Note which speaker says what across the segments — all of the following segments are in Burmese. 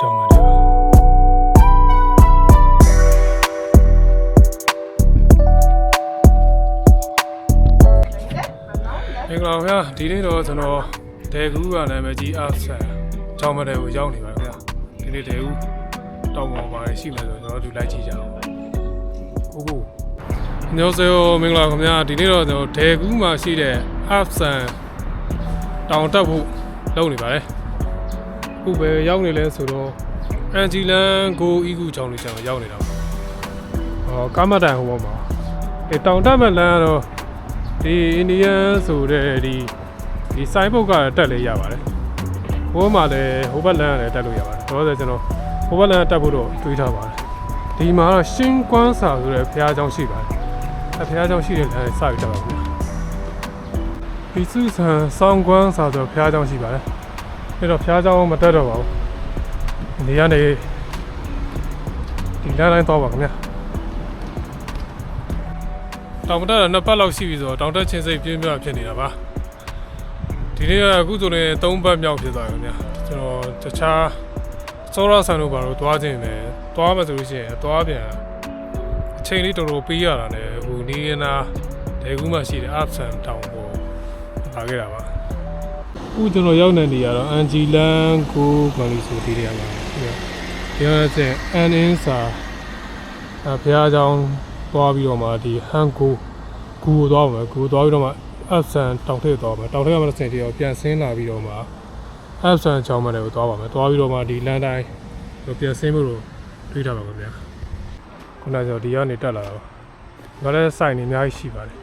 Speaker 1: ကြောင်းပါတယ်ပါမင်္ဂလာပါဗျာဒီနေ့တော့ကျွန်တော်ဒေကူကနာမည်ကြီးအားဆန်ကြောင်းမတဲ့ကိုရောက်နေပါဗျာဒီနေ့ဒေကူတောင်းပေါ်ပါရှိမယ်ဆိုတော့ကျွန်တော်တို့လိုက်ကြည့်ကြအောင်ကိုကိုညောစေမင်္ဂလာခင်ဗျာဒီနေ့တော့ကျွန်တော်ဒေကူမှာရှိတဲ့အားဆန်တောင်တက်ဖို့လုပ်နေပါတယ် ခုပဲရောက်နေလဲဆိုတော့အန်ဂျီလန်ကိုအီဂူချောင်းလေးကျွန်တော်ရောက်နေတာပါဟောကာမတန်ဟိုဘောမှာဒီတောင်တက်မဲ့လမ်းကတော့ဒီအိန္ဒိယဆိုတဲ့ဒီဒီစိုင်းဘုတ်ကတက်လေးရပါတယ်။ဘိုးမှလည်းဟိုဘက်လမ်းကလည်းတက်လို့ရပါတယ်။တော့ဆိုကျွန်တော်ဟိုဘက်လမ်းတက်ဖို့တော့တွေးထားပါတယ်။ဒီမှာတော့ရှင်းကွမ်းစာဆိုတဲ့ဘုရားကျောင်းရှိပါတယ်။အဲဘုရားကျောင်းရှိတဲ့လမ်းစပြီးတက်ပါဘူး။ဒီစုဆန်ဆောင်းကွမ်းစာဆိုဘုရားကျောင်းရှိပါတယ်။ အဲတော့ဘုရားကျောင်းမတက်တော့ပါဘူး။ဒီကနေဒီလမ်းတိုင်းသွားပါခင်ဗျာ။တောင်မတက်တာနှစ်ပတ်လောက်ရှိပြီဆိုတော့တောင်တက်ချင်းစိတ်ပြင်းပြဖြစ်နေတာပါဒီနေ့ကအခုဆိုရင်၃ပတ်မြောက်ဖြစ်သွားပြီခင်ဗျာကျွန်တော်တခြားစောရဆန်တို့ဘာလို့သွားခြင်းလဲသွားမှဆိုလို့ရှိရင်သွားပြန်အချိန်လေးတော်တော်ပေးရတာ ਨੇ ဟိုနီးရနာဒေကူးမှရှိတဲ့ ups and down ပေါ်ပါခဲ့တာပါအ ခုကျွန်တော်ရောက်နေနေရတော့အန်ဂျီလန်ကိုဘာလို့ဆိုဒီနေရာမှာဒီကတဲ့အန်အင်းစာအဖះเจ้า သွားပြီးတော့မှဒီဟန်ကိုကူကိုသွားပါမယ်ကူသွားပြီးတော့မှအပ်ဆန်တောင်ထိပ်သွားပါမယ်တောင်ထိပ်ကမှတစ်ဆင့်တည်းရောပြန်ဆင်းလာပြီးတော့မှအပ်ဆန်ချောင်းမတွေကိုသွားပါမယ်သွားပြီးတော့မှဒီလမ်းတိုင်းကိုပြန်ဆင်းဖို့လို့တွေးထားပါမယ်ဗျာခုနကကျွန်တော်ဒီကနေတက်လာတော့ဒါလည်းစိုင်နေအများကြီးရှိပါတယ်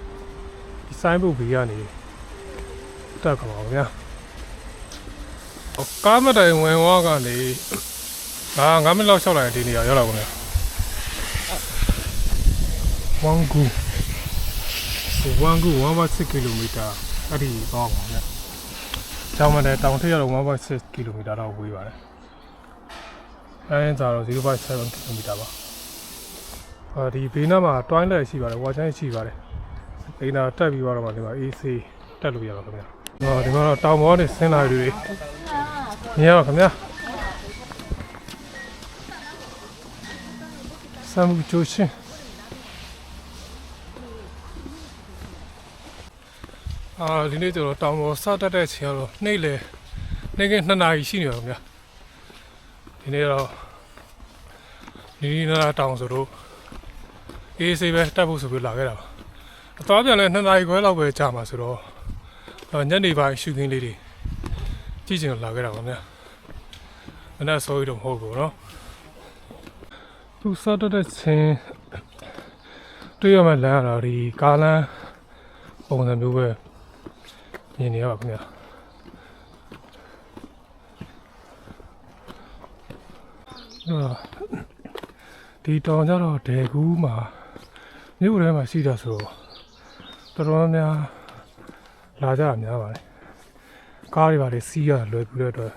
Speaker 1: ဒီစိုင်းဘုတ်ဘီကနေတက်ကြပါဦးဗျာ ကားမတိုင်ဝင်ဝါကနေဒါ9မိနစ်လောက်လျှောက်လိုက်ရင်ဒီနေရာရောက်လာပါမယ်ဝမ်ဂူဝမ်ဂူ1.6ကီလိုမီတာအဲ့ဒီတော့ပါဗျာ။ကျောင်းမတဲ့တောင်ထိပ်ရတော့1.6ကီလိုမီတာတော့ဝေးပါတယ်။အဲဒါတော့0.7ကီလိုမီတာပါ။ဟာဒီဘေးနားမှာ toilet ရှိပါတယ် water tank ရှိပါတယ်။ဘေးနားတက်ပြီးတော့မှဒီမှာ AC တက်လို့ရပါခင်ဗျာ။ဟောဒီမှာတော့တောင်ပေါ်နေဆင်းလာတွေတွေ မြင်ရပါခင်ဗျာ။ဆမ်ဘူချိုရှင်အာဒီနေ့ကျွန်တော်တောင်ပေါ်စတက်တဲ့ချိန်ကတော့နှိမ့်လေနှိမ့်က2နာရီရှိနေပါခင်ဗျာဒီနေ့တော့ဒီနေ့နာတောင်ဆိုတော့အေးဆေးပဲတက်ဖို့ဆိုပြီးလာခဲ့တာပါအသွားပြန်လဲ2နာရီခွဲလောက်ပဲကြာမှာဆိုတော့အော်ညနေပိုင်းရှူခင်းလေးတွေ ကြည့်ချင်လို့လာခဲ့တာပါခင်ဗျာမနေ့ဆိုရတော့မဟုတ်ဘူးเนาะသူစတက်တဲ့ချိန်တွေ့ရမှလမ်းရတာဒီကားလမ်းပုံစံမျိုးပဲ မြင်နေရပါခင်ဗျာအာဒီတောင်ကြတော့ဒေကူးမှာမြို့ထဲမှာရှိတာဆိုတော့တော်တော်များများလာကြတာများပါတယ် ကားတွေပါလေစီးရလွယ်ပြီးတဲ့အတွက်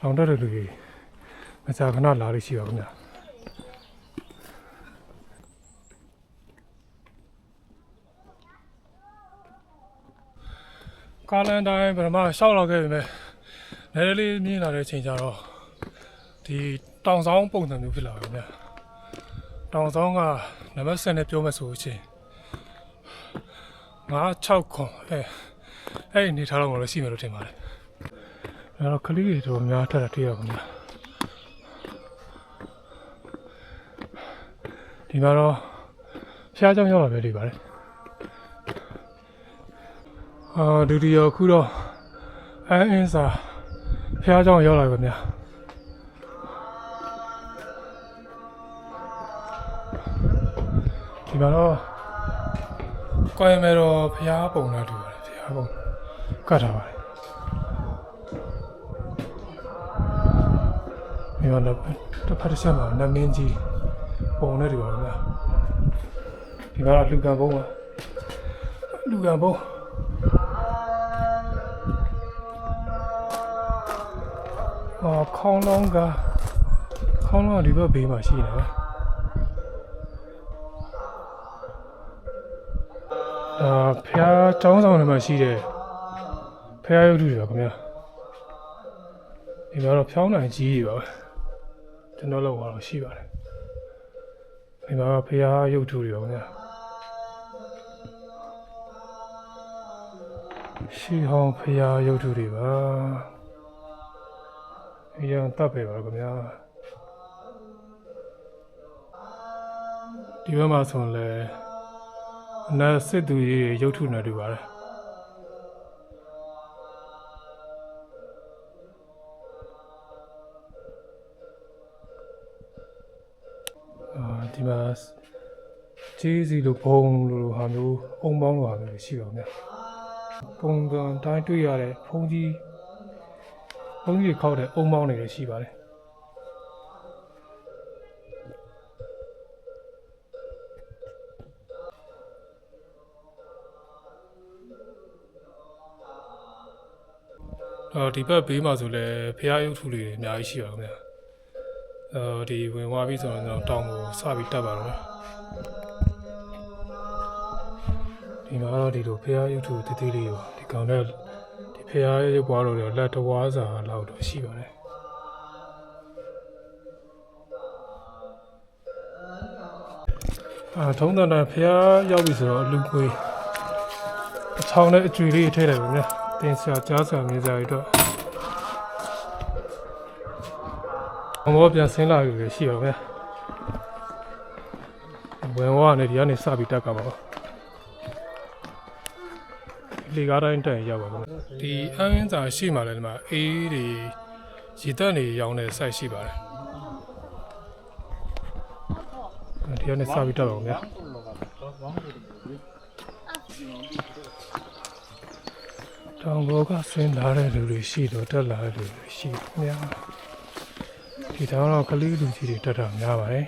Speaker 1: လောင်တက်တဲ့လူတွေမကြာခဏလာလို့ရှိပါခင်ဗျာကားလန်တိုင်းပထမရှောက်လောက်ခဲ့ပြီမဲ့နည်းနည်းလေးမြင်လာတဲ့အချိန်ကျတော့ဒီတောင်ဆောင်ပုံစံမျိုးဖြစ်လာပြီခင်ဗျာတောင်ဆောင်ကနံပါတ်10နဲ့ပြောမယ်ဆိုချင်း9 6ခွန်အဲ အဲ့အနေထားတော့မှလည်းရှိမယ်လို့ထင်ပါတယ်အဲ့တော့ခလေးတွေတော့များထက်တာတွေ့ရပါမယ်ဒီမှာတော့ဖျားကြောင်ရောက်လာပဲတွေ့ပါတယ်အာဒုတိယခုတော့အန်အင်းစာဖျားကြောင်ရောက်လာပြီခင်ဗျာဒီမှာတော့ကွယ်မယ်တော့ဖျားပုံလာတူပါတယ်ဖျားပုံ ကတ်ထားပါတယ်ဒီမှာတော့တစ်ဖက်တစ်ချက်မှာနမင်းကြီးပုံနဲ့တူပါဗျာဒီမှာတော့လူကံပုံပါလူကံပုံအော်ခေါင်းလုံးကခေါင်းလုံးကဒီဘက်ဘေးမှာရှိနေတယ်အာဖះကျောင်းဆောင်ထဲမှာရှိတယ် ဖះရုပ်ထုတွေပါခင်ဗျာဒီမှာတော့ဖြောင်းနိုင်ကြီးတွေပါပဲကျွန်တော်လောက်တော့ရှိပါတယ်ဒီမှာဖျားရုပ်ထုတွေပါဗျာရှိဟောင်းဖျားရုပ်ထုတွေပါအရင်တပ်ပဲပါခင်ဗျာဒီဘက်မှာဆိုရင်လည်းအနာစစ်သူကြီးတွေရုပ်ထုနေတူပါတယ် ဒီမှာဂျေးစီလိုဘုံလိုဟာမျိုးအုံပေါင်းလိုဟာမျိုးရှိပါဦးဗျာပုံစံတိုင်းတွေ့ရတဲ့ဖုန်းကြီးဖုန်းကြီးခောက်တဲ့အုံပေါင်းတွေလည်းရှိပါတယ်အော်ဒီဘက်ဘေးမှာဆိုလည်းဖျားရုပ်ထုတွေအများကြီးရှိပါဦးဗျာအဲ ဒီဝင်သွားပြီဆိုတော့ကျွန်တော်တောင်းကိုစပြီးတက်ပါတော့ဒီမှာတော့ဒီလိုဖះရုပ်ထုတည်တည်လေးရောဒီကောင်တဲ့ဒီဖះရုပ်ပွားတော့လက်တဝါးစာလောက်တော့ရှိပါတယ်အာထုံးတန်တန်ဖះရောက်ပြီဆိုတော့အလူကွေးအချောင်းနဲ့အကျွေလေးထည့်တယ်ဗျာတင်ဆရာကြားဆရာမြေစာတွေတော့။ ဘောပြန်ဆင်းလာပြီရှိပါဗျာ။ဝင်ဝါကနေဒီကနေစပြီးတက်ကပါပါ။လေကားတိုင်းတက်ရင်ရောက်ပါဗျာ။ဒီအန်းရင်းစာရှိမှလည်းဒီမှာအေးတွေရည်တက်နေရောင်းတဲ့ site ရှိပါတယ်။ဒီကနေစပြီးတက်ပါဦးဗျာ။တောင်ဘောကဆင်းလာတဲ့လူတွေရှိတော့တက်လာတဲ့လူတွေရှိပါဗျာ။ ဒီတော့တော့ကလေးလူကြီးတွေတက်တာများပါတယ်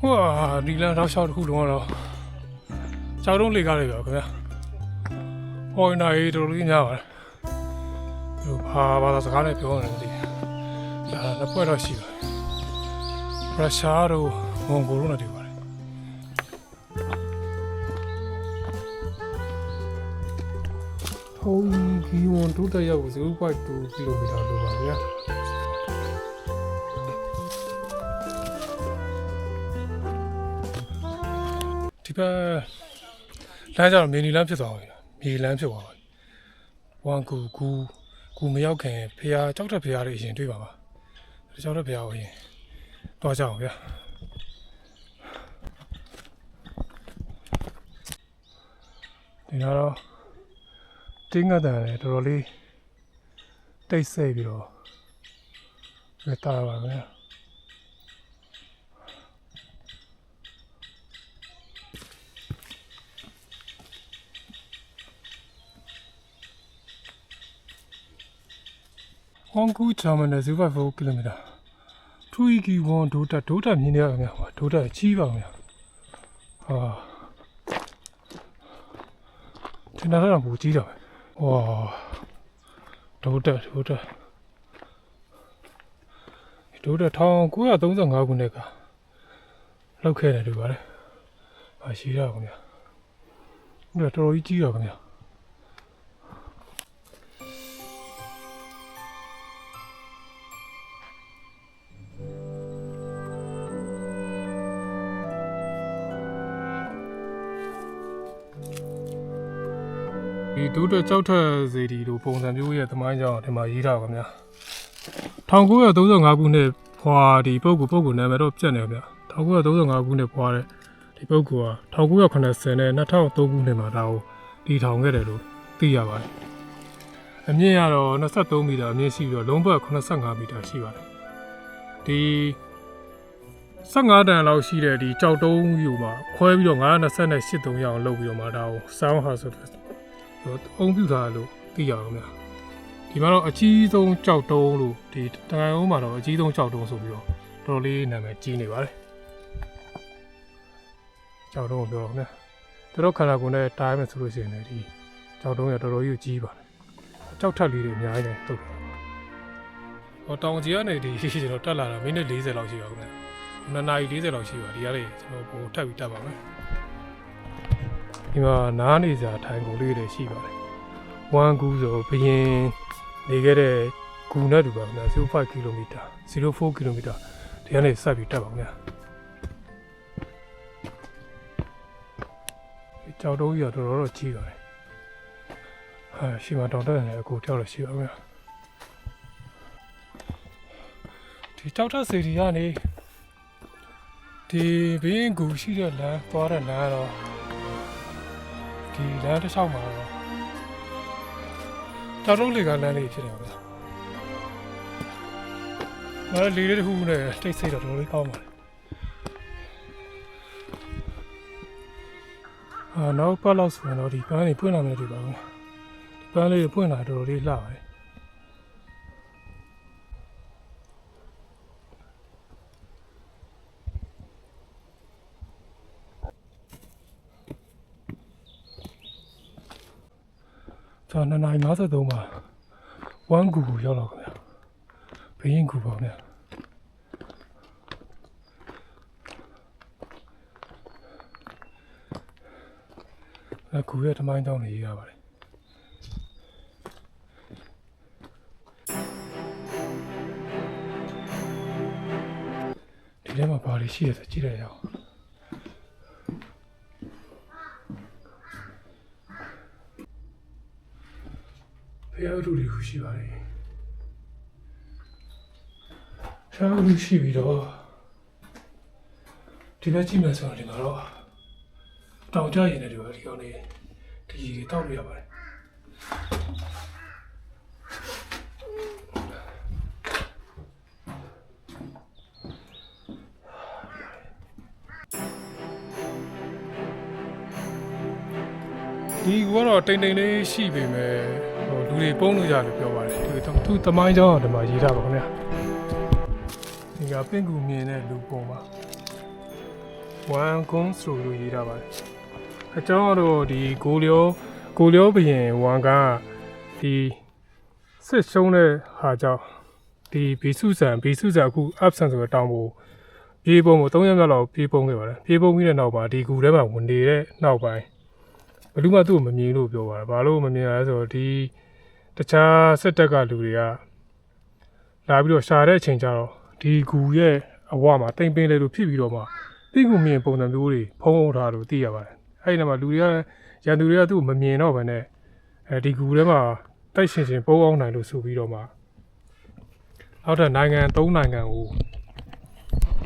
Speaker 1: ဟွာဒီလမ်းတော့ရှောက်တစ်ခုလုံးကတော့ကြောက်တုံးလေကားတွေပြောခင်ဗျာဟောနေတော်တော်လေးများပါတယ်သူဘာဘာသာစကားနဲ့ပြောနေတယ်ဒါတော့ပွဲတော့ရှိပါတယ်ရုရှားတို့မွန်ဂိုတို့နဲ့တူပါတယ်ဟုတ် G1 ဒုတိယကို0.2 km လိုပါဗျာဒီဘက်လမ်းကြောင်မြေနီလမ်းဖြစ်သွားပါပြီမြေလမ်းဖြစ်သွားပါပြီဝမ်ကူကူကူမရောက်ခင်ဖះကြောက်တဲ့ဖះတွေအရင်တွေ့ပါပါကြောက်တဲ့ဖះကိုအရင်တော့ကြအောင်ဗျာဒီတော့ တင်းငတ်တယ်လည်းတော်တော်လေးတိတ်ဆိတ်ပြီးတော့ရတာပါပဲဟောင်ကူဂျာမန်နဲ့0.4ကီလိုမီတာထူီကီဝန်ဒိုတာဒိုတာမြင်နေရပါမယ်ဒိုတာကြီးပါမယ်ဟာထင်တာတော့ဘူးကြီးတော့ ဝါဒုတက်ဒုတက်ဒုတက်1935ခုနှစ်ကလောက်ခဲ့တယ်တူပါတယ်။ဘာရှိရအောင်ဗျာ။ဒါတော်တော်ကြီးကြီး ဒီဒုတက်ကြောက်ထက်စေတီလိုပုံစံမျိုးရဲ့သမိုင်းကြောင်းဒီမှာရေးထားပါခင်ဗျာ1935ခုနှစ်ဖွာဒီပုဂ္ဂိုလ်ပုဂ္ဂိုလ်နာမည်တော့ပြတ်နေပါဗျာ1935ခုနှစ်ဖွာတဲ့ဒီပုဂ္ဂိုလ်က1980နဲ့2003ခုနှစ်မှာဒါကိုတည်ထောင်ခဲ့တယ်လို့သိရပါတယ်အမြင့်ကတော့23မီတာအမြင့်ရှိပြီးတော့လုံးပတ်85မီတာရှိပါတယ်ဒီ15တန်လောက်ရှိတဲ့ဒီကြောက်တုံးယူမှာခွဲပြီးတော့928တုံးရအောင်လုပ်ပြီးတော့မှဒါကို sound house ဆိုအုံပြူထားလို့သိရအောင်များဒီမှာတော့အကြီးဆုံးကြောက်တုံးလို့ဒီတန်ရုံးမှာတော့အကြီးဆုံးကြောက်တုံးဆိုပြီးတော့တော်တော်လေးနာမည်ကြီးနေပါတယ်ကြောက်တုံးကိုပြောတော့များသူတို့ခန္ဓာကိုယ်နဲ့တားမယ်ဆိုလို့ရှိရင်လည်းဒီကြောက်တုံးရတော်တော်ကြီးကြီးပါတယ်ကြောက်ထက်လေးတွေအများကြီးတယ်တုတ်တယ်ဟောတောင်ကြီးကနေဒီကျွန်တော်တက်လာတာမိနစ်40လောက်ရှိပါဦးခင်ဗျနှစ်နာရီ40လောက်ရှိပါဒီကလေးကျွန်တော်ပို့ထပ်ပြီးတက်ပါမယ် ဒီမှာနားနေစရာထိုင်ကုန်လေးတွေရှိပါတယ်1ကူဆိုဘရင်နေခဲ့တဲ့ဂူနဲ့တူပါခင်ဗျာ05 km 04 km ဒီကနေဆက်ပြီးတက်ပါခင်ဗျာဒီကြောက်တော့ကြီးတော့တော်တော်ကြီးပါတယ်ဟာရှိမတောင်တက်နေအကူ跳လို့ရှိပါခင်ဗျာဒီကြောက်ထစီရီကနေဒီဘင်းဂူရှိတဲ့လမ်းသွားတဲ့လမ်းကတော့ ဒီလမ်းတစ်လျှောက်မှာတော့ကြောက်တော့လေကလမ်းလေးဖြစ်တယ်ခင်ဗျာ။ငါလေးလေးတစ်ခုနဲ့တိတ်ဆိတ်တော့တော်တော်လေးကောင်းပါလေ။အာနောက်ပတ်လောက်ဆိုရင်တော့ဒီပန်းလေးပွင့်လာမယ်ဒီပါဘူး။ဒီပန်းလေးပွင့်လာတော်တော်လေးလှပါတယ်။ 2နိုင်53မှာ1ကူကိုရောက်တော့ခင်ဗျာ။ဘယင်းကူပါဗျာအခုရတမိုင်းတောင်းနေရပါတယ်ဒီထဲမှာဘာတွေရှိရဆိုကြည့်ရအောင် ဖျားတို့တွေရှိပါတယ်ရှားလို့ရှိပြီးတော့ဒီဘက်ကြည့်မယ်ဆိုတော့ဒီမှာတော့တောင်ကြရင်လည်းဒီကဒီကောင်လေးဒီကြီးတွေတောက်လို့ရပါတယ်ဒီကတော့တိမ်တိမ်လေးရှိပေမဲ့ဟိုလူ တွေပုံလို့ရတယ်ပြောပါတယ်ဒီသူသမိုင်းကြောင်းအောင်ဒီမှာရေးထားပါခင်ဗျာဒီကပင့်ကူမြင်တဲ့လူပုံပါဝမ်ကွန်ဆိုလို့ရေးထားပါတယ်အကြောင်းတော့ဒီကိုလျောကိုလျောဘရင်ဝမ်ကဒီစစ်ရှုံးတဲ့ဟာကြောင့်ဒီဘီစုဆန်ဘီစုဆန်အခု absent ဆိုတဲ့တောင်းဖို့ပြေးပုံကို3ရက်မြောက်လောက်ပြေးပုံခဲ့ပါတယ်ပြေးပုံပြီးတဲ့နောက်မှာဒီဂူထဲမှာဝင်နေတဲ့နောက်ပိုင်းဘယ်သူမှသူ့ကိုမမြင်လို့ပြောပါတယ်ဘာလို့မမြင်လဲဆိုတော့ဒီ တခြားစစ်တပ်ကလူတွေကလာပြီးတော့ရှာတဲ့အချိန်ကျတော့ဒီကူရဲ့အဝမှာတိမ်ပင်းလေးလိုဖြစ်ပြီးတော့မှတိကူမြင်ပုံစံမျိုးတွေဖုံးဖုံးထားလို့သိရပါတယ်အဲ့ဒီမှာလူတွေကရန်သူတွေကသူ့ကိုမမြင်တော့ဘဲနဲ့အဲဒီကူထဲမှာတိုက်ရှင်ရှင်ပုံအောင်နိုင်လို့ဆိုပြီးတော့မှနောက်ထပ်နိုင်ငံ၃နိုင်ငံကို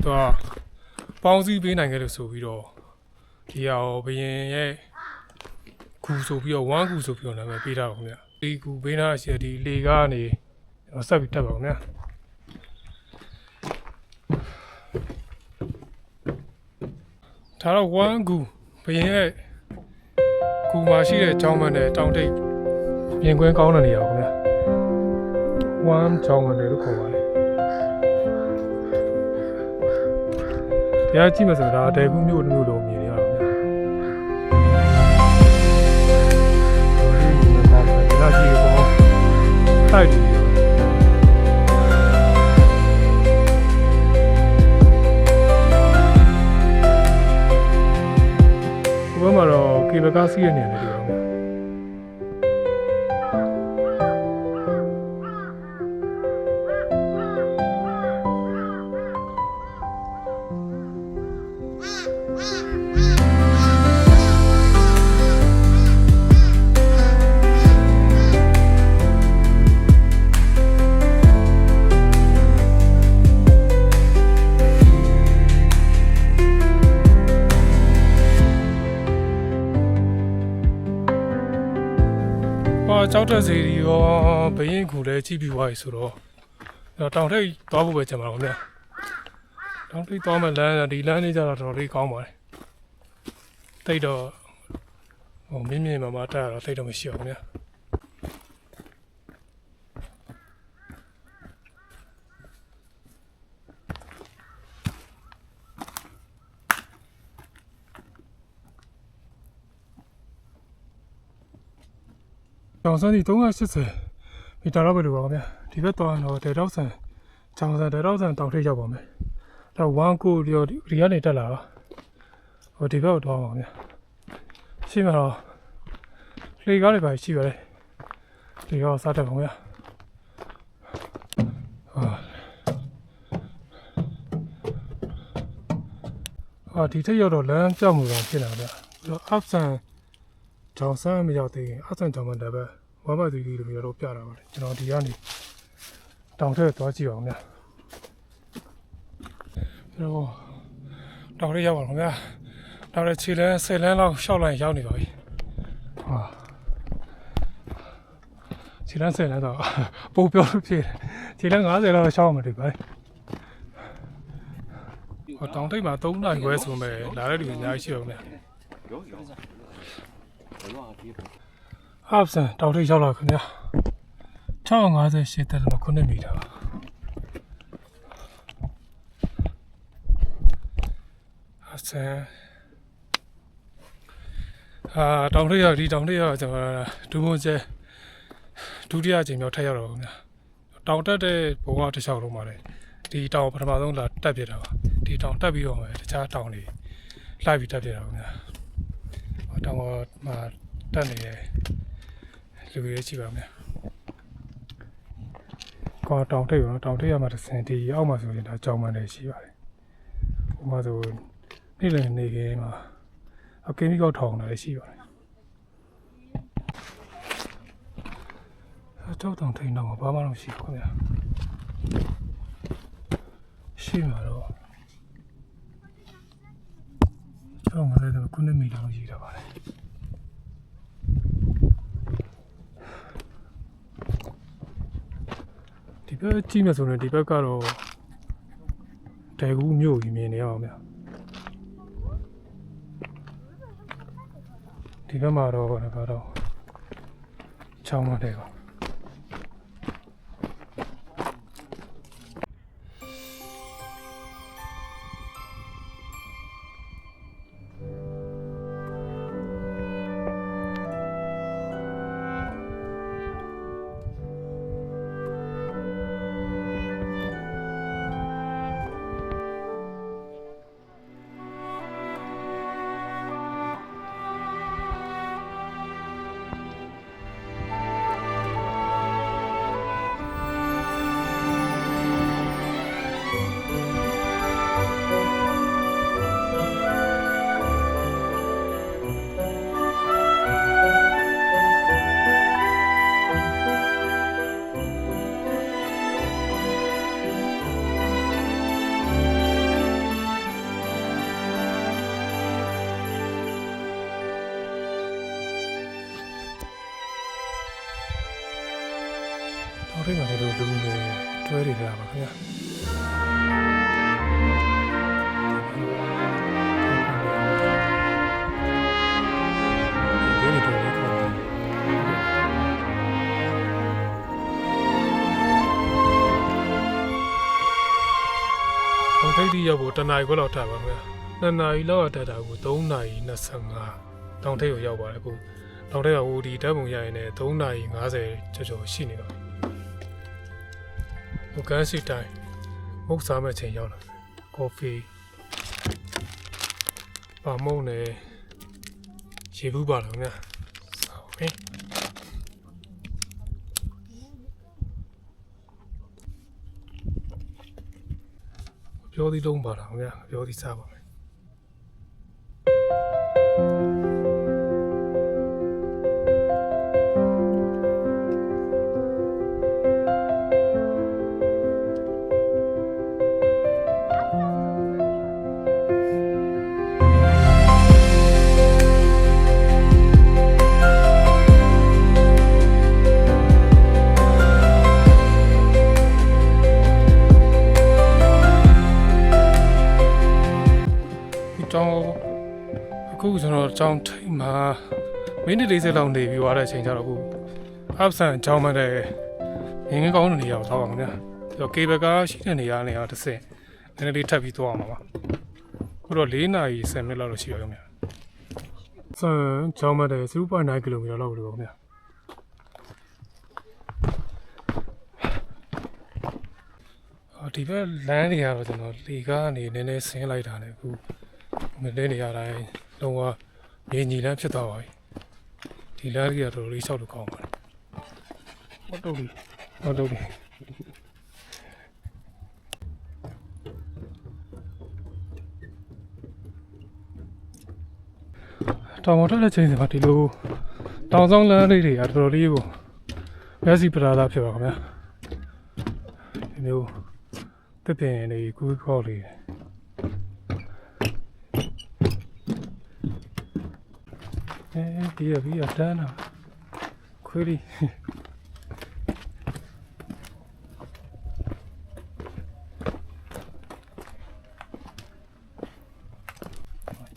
Speaker 1: သူကပေါင်းစည်းပေးနိုင်ခဲ့လို့ဆိုပြီးတော့ဒီဟာကိုဘယင်ရဲ့ကူဆိုပြီးတော့ဝမ်ကူဆိုပြီးတော့နာမည်ပေးထားပါခင်ဗျ ဒီကူပေးထားရှိတဲ့ဒီလေကားကနေကျွန်တော်ဆက်ပြီးတက်ပါခင်ဗျာဒါတော့1ကူဘရင်ရဲ့ကူမှာရှိတဲ့ကျောင်းမနဲ့တောင်တိတ်ပြင်ခွင်းကောင်းတဲ့နေရာကိုခင်ဗျာ1ကျောင်းမနဲ့လို့ခေါ်ပါတယ်။တရားကြည့်မှဆိုတော့ဒါတဲကူမျိုးတစ်မျိုးလုံး တိုက်တယ်ဒီဘက်မှာတော့ကေဘကားစီးရနေတယ်ဒီကော ဟာကြောက်တဲ့စီရီရောဘရင်ကူလည်းကြည့်ပြီးသွားပြီဆိုတော့အဲ့တော့တောင်ထိပ်သွားဖို့ပဲကြံပါတော့ဗျာတောင်ထိပ်သွားမဲ့လမ်းကဒီလမ်းလေးကြတော့တော်တော်လေးကောင်းပါတယ်တိတ်တော့ဟိုမြင်းမြင်းမမတက်ရတော့တိတ်တော့မရှိအောင်ဗျာ တောင်စန်းဒီ380မီတာတော့ပဲလို့ပါခင်ဗျာဒီဘက်သွားရင်တော့ဒေတောက်ဆန်ချောင်းဆန်ဒေတောက်ဆန်တောင်ထိပ်ရောက်ပါမယ်တော့1ကိုဒီဒီကနေတက်လာတော့ဟိုဒီဘက်ကိုသွားပါခင်ဗျာရှင်းမှာတော့လေကားတွေပါရှိပါတယ်ဒီရောစားတယ်ခင်ဗျာဟာအာဒီထက်ရောက်တော့လမ်းကြောက်မှုတော့ဖြစ်လာဗျာပြီးတော့ absent ကြောင်ဆန်းမရောက်သေးရင် absent ကြောင်မှတပဲဝမ်းမသီးလေးလိုမျိုးတော့ပြတာပါတယ်ကျွန်တော်ဒီကနေတောင်ထက်သွားကြည့်အောင်ဗျာပြီးတော့တောင်ထက်ရောက်ပါခင်ဗျာတောင်ထက်ခြေလမ်းဆယ်လမ်းလောက်ရှောက်လိုက်ရောက်နေပါပြီဟာခြေလမ်းဆယ်လမ်းတော့ပို့ပြောလို့ဖြစ်တယ်ခြေလမ်း90လောက်ရှောင်းမှတွေ့ပါဟောတောင်ထိပ်မှာ3နိုင်ခွဲဆိုမဲ့လာတဲ့လူအများကြီးရှိအောင်ဗျ ဟာဖ်ဆန်တောက်ထိပ်ရောက်လာခင်ဗျာ658တက်လို့9မီတာပါဟာဖ်ဆန်အာတောင်ထိပ်ရောက်ဒီတောင်ထိပ်ရောက်ကျွန်တော်ဒူမွန်ကျဲဒုတိယအကြိမ်မြောက်ထပ်ရောက်တော့ခင်ဗျာတောင်တက်တဲ့ဘဝတစ်လျှောက်လုံးပါတယ်ဒီတောင်ပထမဆုံးလာတက်ပြတာပါဒီတောင်တက်ပြီးတော့မယ်တခြားတောင်တွေလိုက်ပြီးတက်ပြတာခင်ဗျာတောင်ကမှာ တက်နေတယ်လူတွေကြည့်ပါမယ်။ကောတောင်ထိပ်ရောတောင်ထိပ်ရမှာတစ်စင်ဒီအောက်မှာဆိုရင်ဒါကြောင်မှန်တယ်ရှိပါတယ်။ဟိုမှာဆိုနေ့လည်နေခင်းမှာအကင်းကြီးကောက်ထောင်တာလည်းရှိပါတယ်။အတော့တောင်ထိပ်တော့ဘာမှတော့မရှိဘူးခင်ဗျာ။ရှိမှာတော့ကျောင်းမလေးတော့ခုနှစ်မီတာလောက်ရှိတာပါလေ။ ဒီဘက်ကြည့်မယ်ဆိုရင်ဒီဘက်ကတော့တဲကူးမြို့ကြီးမြင်နေရအောင်ဗျာဒီဘက်မှာတော့လည်းကတော့ချောင်းမတဲ့ကော ရောက်ဖို့တနားရီခွဲလောက်ထပ်ပါခင်ဗျာနှစ်နာရီလောက်တက်တာကို3နာရီ25တောင်ထိပ်ကိုရောက်ပါတယ်အခုတောင်ထိပ်ကဟိုဒီဓာတ်ပုံရရင်လည်း3နာရီ50ကျော်ကျော်ရှိနေပါပြီဟိုကန်စီတိုင်းမုတ်စားမဲ့ချိန်ရောက်လာကော်ဖီပါမုန်နဲ့ရေဘူးပါတော့ခင်ဗျာဆောင်းဟ ပြောသည်လုံးပါတော့ခင်ဗျာပြောသည်စားပါ မိနစ်40လောက်နေပြီးသွားတဲ့အချိန်ကျတော့အခု absent အကြောင်းမတဲ့ငင်းငင်းကောင်းတဲ့နေရာကိုသွားပါမယ်ဗျာပြီးတော့ cable ကရှိတဲ့နေရာနဲ့တော့တစ်ဆင့်နည်းနည်းလေးထပ်ပြီးသွားအောင်ပါအခုတော့4နာရီ10မိနစ်လောက်တော့ရှိပါတော့ဗျာဆန်ကြောင်းမတဲ့0.9ကီလိုမီတာလောက်လို့ပါဗျာအော်ဒီဘက်လမ်းတွေကတော့ကျွန်တော်လေကားကနေနည်းနည်းဆင်းလိုက်တာနဲ့အခုမလဲနေရတိုင်းလုံးဝမြေညီလန်းဖြစ်သွားပါပြီ ဒီလမ်းကြီးကတော်တော်လေးရှောက်လို့ကောင်းပါတယ်ဟုတ်တော့ပြီဟုတ်တော့ပြီတောင်ပေါ်ထွက်တဲ့ချိန်စီမှာဒီလိုတောင်ဆောင်လမ်းလေးတွေကတော်တော်လေးကိုမျက်စိပရာသာဖြစ်ပါခင်ဗျာဒီမျိုးတစ်ပင်လေးကူးခေါ်လေးအဲ ဒီရပြီးအတန်းတော့ခွေးလေး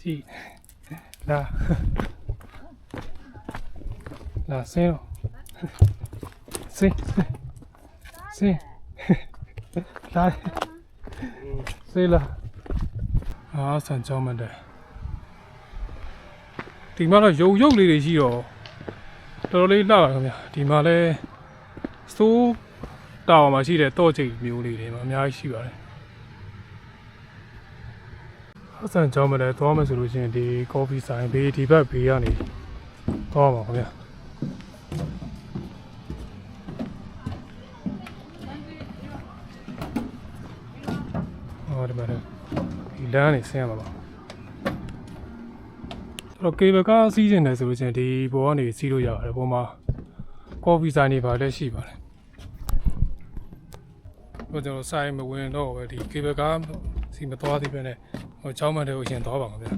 Speaker 1: ကြည့်လာလာဆင်းတော့ဆင်းဆင်းလာဆေးလာအာဆန်ကြောင်းမတဲ့ ဒီမှာတော့ရုံရုပ်လေးတွေရှိတော့တော်တော်လေးလှပါခင်ဗျာဒီမှာလဲစိုးတောင်မှာရှိတဲ့တော့ချိတ်မျိုးလေးတွေမှာအများကြီးရှိပါတယ်အဆန်ကြောင်းမလဲသွားမယ်ဆိုလို့ရှိရင်ဒီကော်ဖီဆိုင်ဘေးဒီဘက်ဘေးကနေသွားပါခင်ဗျာဟောဒီမှာတော့ဒီလမ်းနေဆင်းရမှာပါ ဆိုတော့ cable ကစီးကျင်တယ်ဆိုလို့ချင်းဒီဘောကနေစီးလို့ရပါတယ်ဘောမှာ coffee ဆိုင်နေပါလက်ရှိပါတယ်ဟိုကျွန်တော်ဆိုင်မဝင်တော့ပဲဒီ cable ကစီမသွားသေးပဲနဲ့ဟိုချောင်းမတဲ့ကိုရှင်သွားပါမှာဗျာ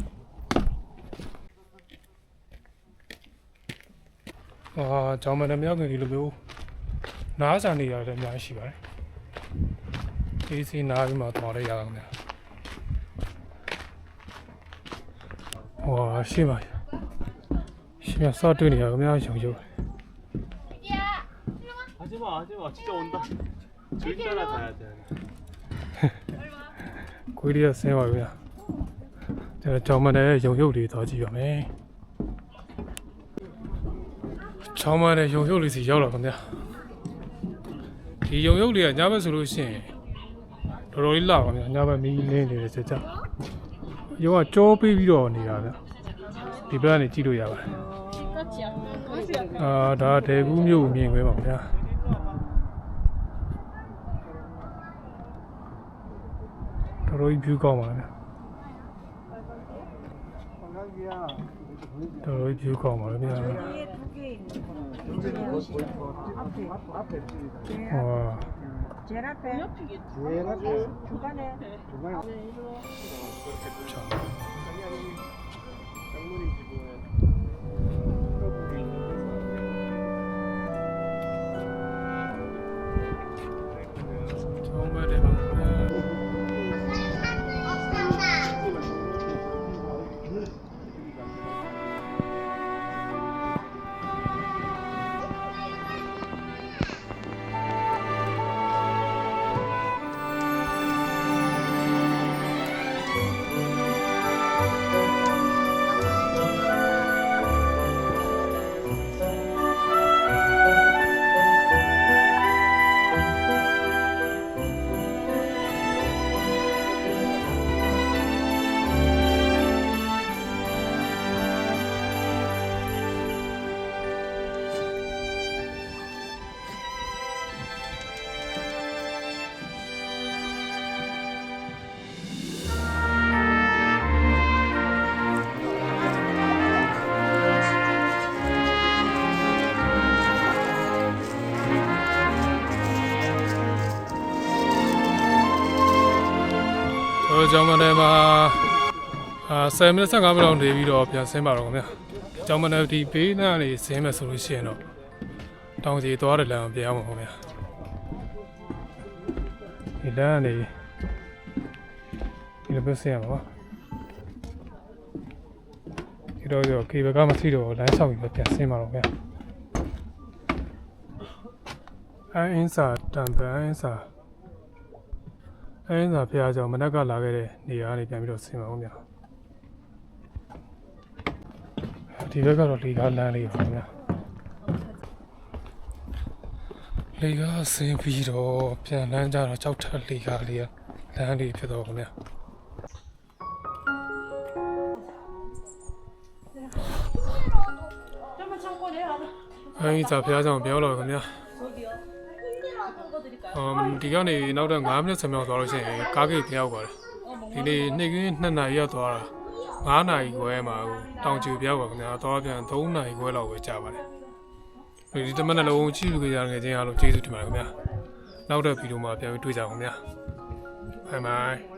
Speaker 1: အာကျောင်းမနဲ့မြောက်ခင်ဒီလိုမျိုးနားစာနေရတယ်အများကြီးရှိပါတယ်။ AC နားပြီးမှသွားရရအောင်ဗျာ။ 哇，是吧？是吧？啥对的？我们要抢救。
Speaker 2: 하지마 하지마 진짜 온다 저기 따라 가야 돼
Speaker 1: 고리야 세워야. 제가 저만의 영효리 더 지요매. 저만의 영효리 지요라 근데. 이 영효리가 냐면 소리 없이. 로로일라 냐면 미인네 진짜. ရောကကြောပေးပြီးတော့နေတာဗျဒီဘက်ကနေကြည့်လို့ရပါတယ်အာဒါဒေကူးမြို့မြင်ခွဲပါဗျာတော်တော်ကြီး view ကောင်းပါဗျာတော်တော်ကြီး view ကောင်းပါဗျာဟာ
Speaker 3: Cerate. Cerate. Giugane. Giugane. 자.
Speaker 1: 장모님 집은 ကျောင်းမထဲမှာအာ10မိနစ်15မိနစ်လောက်နေပြီးတော့ပြန်ဆင်းပါတော့ခင်ဗျာ။ကျောင်းမထဲဒီဘေးနားနေဆင်းမယ်ဆိုလို့ရှိရင်တော့တောင်ကြီးသွားတဲ့လမ်းကိုပြန်အောင်ပါခင်ဗျာ။ဒီလမ်းကနေဒီလိုပဲဆင်းရမှာပါ။ဒီတော့ရောကေဘကမရှိတော့လမ်းဆောက်ပြီးတော့ပြန်ဆင်းပါတော့ခင်ဗျာ။အင်းစာတံပန် အင်းစာအဲဒါဖះကြောင့်မနက်ကလာခဲ့တဲ့နေရာကနေပြန်ပြီးတော့ဆင်ပါဦးမြဒီဘက်ကတော့လေကားလမ်းလေးပါခင်ဗျာလေကားဆင်းပြီးတော့ပြန်လမ်းကြတော့ကြောက်ထက်လေကားလေးကလမ်းလေးဖြစ်တော့ခင်ဗျာအဲဒီသာဖះကြောင့်ပြောတော့ခင်ဗျာအ မ်ဒီကနေနောက်တော့9မိနစ်10မိနစ်သွားလို့ရှိရင်ကားဂိတ်ပြောက်ပါတယ်ဒီနေ့နေ့ကင်း2နာရီရောက်သွားတာ9နာရီခွဲမှာဟိုတောင်ကျူပြောက်ပါခင်ဗျာသွားပြန်3နာရီခွဲလောက်ပဲကြာပါတယ်ဒီတမက်နှလုံးကြည့်လို့ကြရငယ်ချင်းအားလုံးကျေးဇူးတင်ပါတယ်ခင်ဗျာနောက်တဲ့ဗီဒီယိုမှာပြန်ပြီးတွေ့ကြအောင်ခင်ဗျာဘိုင်ဘိုင်